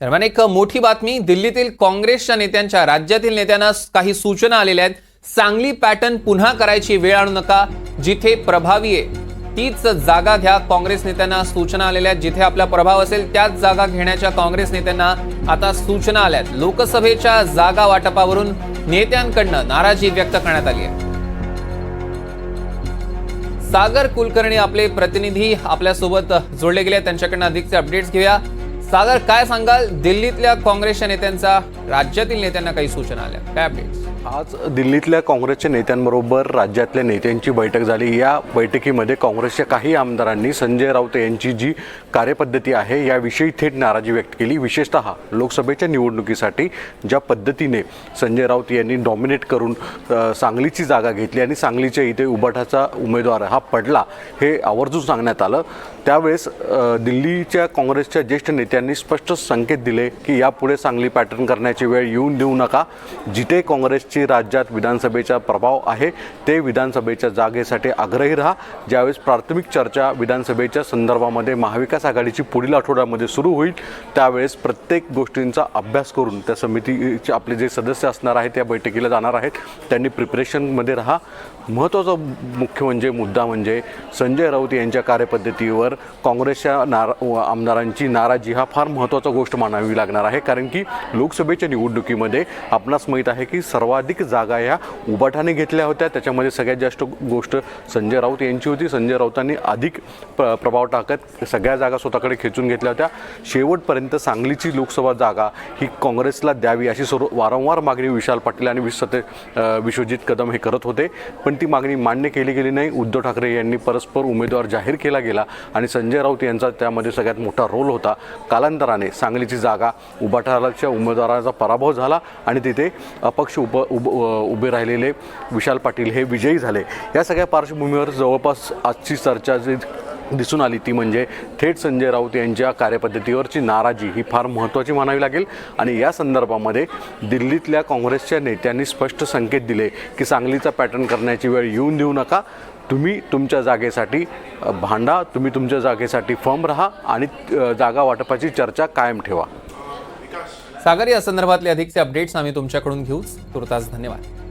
दरम्यान एक मोठी बातमी दिल्लीतील काँग्रेसच्या नेत्यांच्या राज्यातील नेत्यांना काही सूचना आलेल्या आहेत. सांगली पॅटर्न पुन्हा करायची वेळ आणू नका. जिथे प्रभावी आहे तीच जागा घ्या. काँग्रेस नेत्यांना सूचना आलेल्या आहेत. जिथे आपला प्रभाव असेल त्याच जागा घेण्याच्या काँग्रेस नेत्यांना आता सूचना आल्या आहेत. लोकसभेच्या जागा वाटपावरून नेत्यांकडनं नाराजी व्यक्त करण्यात आली आहे. सागर कुलकर्णी आपले प्रतिनिधी आपल्यासोबत जोडले गेले आहेत. त्यांच्याकडनं अधिकचे अपडेट्स घेऊया. सागर काय सांगाल? दिल्लीतल्या काँग्रेसच्या नेत्यांचा राज्यातील नेत्यांना काही सूचना आल्या. काय अपडेट्स आज दिल्लीतल्या काँग्रेसच्या नेत्यांबरोबर राज्यातल्या नेत्यांची बैठक झाली. या बैठकीमध्ये काँग्रेसच्या काही आमदारांनी संजय राऊत यांची जी कार्यपद्धती आहे याविषयी थेट नाराजी व्यक्त केली. विशेषतः लोकसभेच्या निवडणुकीसाठी ज्या पद्धतीने संजय राऊत यांनी डॉमिनेट करून सांगलीची जागा घेतली आणि सांगलीच्या इथे उबाठाचा उमेदवार हा पडला हे आवर्जून सांगण्यात आलं. त्यावेळेस दिल्लीच्या काँग्रेसच्या ज्येष्ठ त्यांनी स्पष्ट संकेत दिले की यापुढे सांगली पॅटर्न करण्याची वेळ येऊन देऊ नका. जिथे काँग्रेसची राज्यात विधानसभेचा प्रभाव आहे ते विधानसभेच्या जागेसाठी आग्रही राहा. ज्यावेळेस प्राथमिक चर्चा विधानसभेच्या संदर्भामध्ये महाविकास आघाडीची पुढील आठवड्यामध्ये सुरू होईल त्यावेळेस प्रत्येक गोष्टींचा अभ्यास करून त्या समितीचे आपले जे सदस्य असणार आहेत त्या बैठकीला जाणार आहेत. त्यांनी प्रिपरेशनमध्ये राहा. महत्त्वाचा मुख्य म्हणजे मुद्दा म्हणजे संजय राऊत यांच्या कार्यपद्धतीवर काँग्रेसच्या नारा आमदारांची नाराजी हा फार महत्त्वाचा गोष्ट मानावी लागणार आहे कारण की लोकसभेच्या निवडणुकीमध्ये आपणास माहीत आहे की सर्वाधिक जागा ह्या उबाठाने घेतल्या होत्या. त्याच्यामध्ये सगळ्यात जास्त गोष्ट संजय राऊत यांची होती. संजय राऊतांनी अधिक प्र प्रभाव टाकत सगळ्या जागा स्वतःकडे खेचून घेतल्या होत्या. शेवटपर्यंत सांगलीची लोकसभा जागा ही काँग्रेसला द्यावी अशी सर्व वारंवार मागणी विशाल पाटील आणि विसते विश्वजित कदम हे करत होते. पण ती मागणी मान्य केली गेली नाही. उद्धव ठाकरे यांनी परस्पर उमेदवार जाहीर केला गेला आणि संजय राऊत यांचा त्यामध्ये सगळ्यात मोठा रोल होता. कालांतराने सांगलीची जागा उभाठाच्या उमेदवाराचा पराभव झाला आणि तिथे अपक्ष उप उब उभे राहिलेले विशाल पाटील हे विजयी झाले. या सगळ्या पार्श्वभूमीवर जवळपास आजची चर्चा जी दिसून आली. ती म्हणजे थेट संजय राऊत यांच्या कार्यपद्धतीवरची नाराजी ही फार महत्त्वाची मानावी लागेल. आणि या संदर्भामध्ये दिल्लीतल्या काँग्रेसच्या नेत्यांनी स्पष्ट संकेत दिले की सांगलीचा पॅटर्न करण्याची वेळ येऊन देऊ नका. तुम्ही तुमच्या जागेसाठी भांडा तुम्ही तुमच्या जागेसाठी फर्म राहा आणि जागा वाटपाची चर्चा कायम ठेवा. सागर या संदर्भातले अधिकचे अपडेट्स आम्ही तुमच्याकडून घेऊच. तुर्तास धन्यवाद.